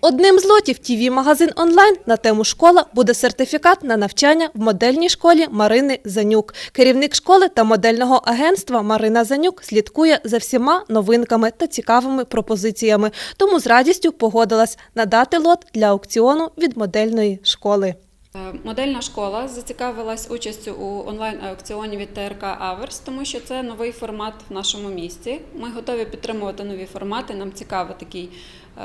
Одним з лотів тв магазин онлайн на тему школа буде сертифікат на навчання в модельній школі Марини Занюк. Керівник школи та модельного агентства Марина Занюк слідкує за всіма новинками та цікавими пропозиціями. Тому з радістю погодилась надати лот для аукціону від модельної школи. Е, Модельна школа зацікавилась участю у онлайн-аукціоні від ТРК Аверс, тому що це новий формат в нашому місті. Ми готові підтримувати нові формати. Нам цікавий такий е,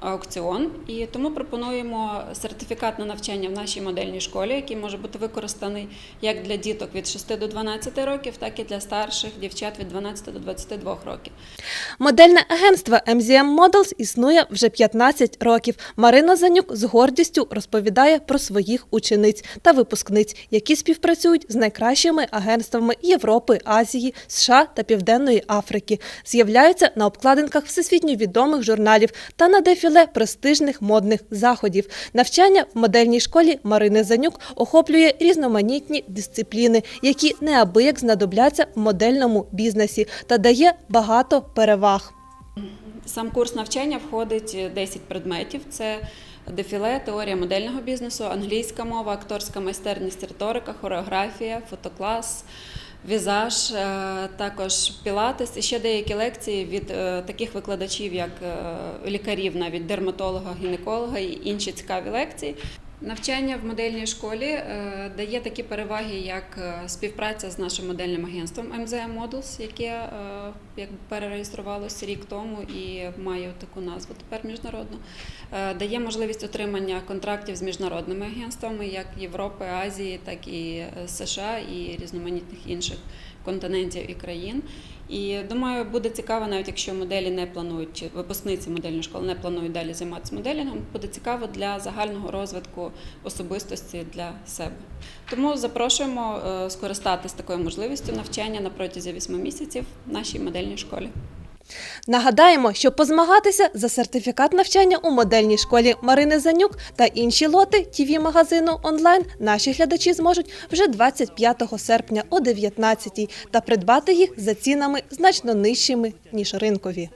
аукціон. І тому пропонуємо сертифікат на навчання в нашій модельній школі, який може бути використаний як для діток від 6 до 12 років, так і для старших дівчат від 12 до 22 років. Модельне агентство MZM Models існує вже 15 років. Марина Занюк з гордістю розповідає про своїх учениць та випускниць, які співпрацюють з найкращими агентствами Європи, Азії, США та Південної Африки. З'являються на обкладинках всесвітньо відомих журналів та на дефіле престижних модних заходів. Навчання в модельній школі Марини Занюк охоплює різноманітні дисципліни, які неабияк знадобляться в модельному бізнесі та дає багато переваг. Сам курс навчання входить 10 предметів: це дефіле, теорія модельного бізнесу, англійська мова, акторська майстерність, риторика, хореографія, фотоклас. Візаж, е, також пілатес і ще деякі лекції від е, таких викладачів, як е, лікарів, навіть дерматолога, гінеколога і інші цікаві лекції. Навчання в модельній школі е, дає такі переваги, як е, співпраця з нашим модельним агентством MZM Models, яке е, перереєструвалося рік тому і має таку назву тепер міжнародну. Дає можливість отримання контрактів з міжнародними агентствами, як Європи, Азії, так і США і різноманітних інших континентів і країн. І думаю, буде цікаво, навіть якщо моделі не планують, випускниці модельної школи не планують далі займатися моделінгом, буде цікаво для загального розвитку особистості для себе. Тому запрошуємо е, скористатись такою можливістю навчання на протязі 8 місяців в нашій модельній школі. Нагадаємо, що позмагатися за сертифікат навчання у модельній школі Марини Занюк та інші лоти тв магазину онлайн наші глядачі зможуть вже 25 серпня о 19 та придбати їх за цінами значно нижчими ніж ринкові.